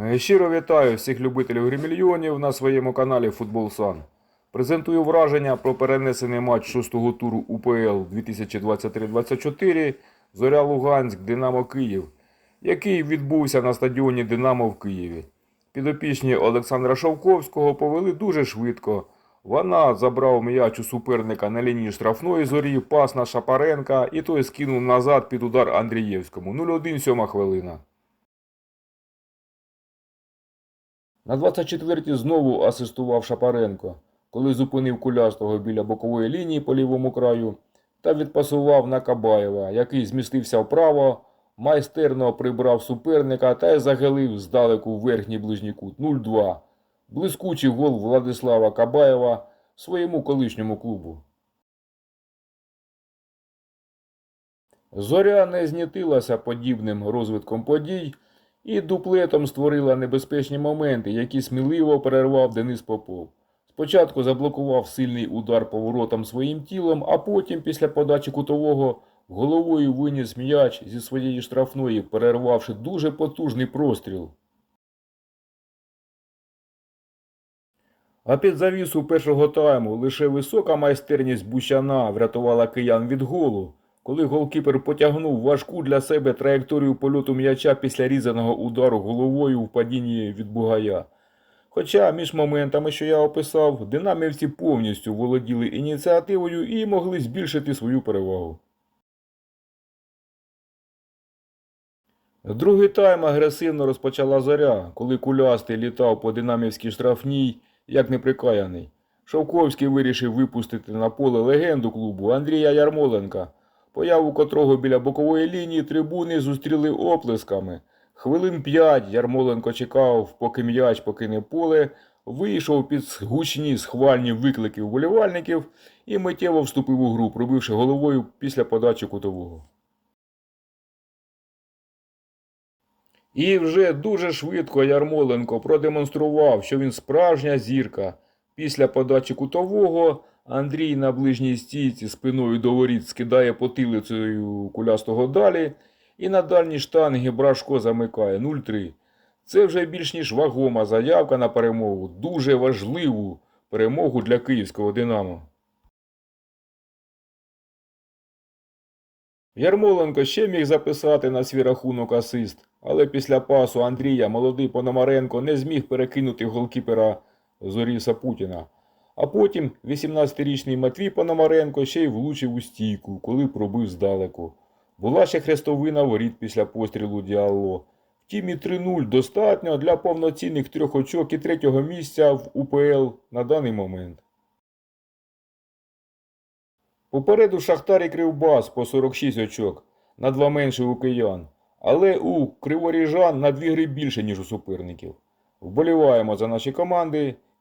Е, Щиро вітаю всіх любителів гримільйонів на своєму каналі Футбол Сан. Презентую враження про перенесений матч шостого туру УПЛ 2023-24 Зоря Луганськ Динамо Київ, який відбувся на стадіоні Динамо в Києві. Підопічні Олександра Шовковського повели дуже швидко. Вона забрав м'яч у суперника на лінії штрафної зорі, пас на Шапаренка і той скинув назад під удар Андрієвському. 0-1 сьома хвилина. На 24-й знову асистував Шапаренко, коли зупинив кулястого біля бокової лінії по лівому краю та відпасував на Кабаєва, який змістився вправо, майстерно прибрав суперника та й загелив здалеку в верхній ближній кут 0-2. Блискучий гол Владислава Кабаєва своєму колишньому клубу. Зоря не знітилася подібним розвитком подій і дуплетом створила небезпечні моменти, які сміливо перервав Денис Попов. Спочатку заблокував сильний удар поворотом своїм тілом, а потім, після подачі кутового, головою виніс м'яч зі своєї штрафної, перервавши дуже потужний простріл. А під завісу першого тайму лише висока майстерність Бущана врятувала киян від голу, коли голкіпер потягнув важку для себе траєкторію польоту м'яча після різаного удару головою в падінні від Бугая. Хоча між моментами, що я описав, динамівці повністю володіли ініціативою і могли збільшити свою перевагу. Другий тайм агресивно розпочала зоря, коли кулястий літав по динамівській штрафній, як неприкаяний. Шовковський вирішив випустити на поле легенду клубу Андрія Ярмоленка, появу котрого біля бокової лінії трибуни зустріли оплесками. Хвилин п'ять Ярмоленко чекав, поки м'яч покине поле, вийшов під гучні схвальні виклики вболівальників і миттєво вступив у гру, пробивши головою після подачі кутового. І вже дуже швидко Ярмоленко продемонстрував, що він справжня зірка. Після подачі кутового Андрій на ближній стійці спиною до воріт скидає потилицею кулястого далі, і на дальній штанги Брашко замикає 0-3. Це вже більш ніж вагома заявка на перемогу, дуже важливу перемогу для київського Динамо. Ярмоленко ще міг записати на свій рахунок асист, але після пасу Андрія молодий Пономаренко не зміг перекинути голкіпера Зоріса Путіна. А потім 18-річний Матвій Пономаренко ще й влучив у стійку, коли пробив здалеку. Була ще хрестовина воріт після пострілу Діалло. Втім, і 3-0 достатньо для повноцінних трьох очок і третього місця в УПЛ на даний момент. Попереду Шахтар і Кривбас по 46 очок, на два менше у киян. Але у криворіжан на дві гри більше, ніж у суперників. Вболіваємо за наші команди.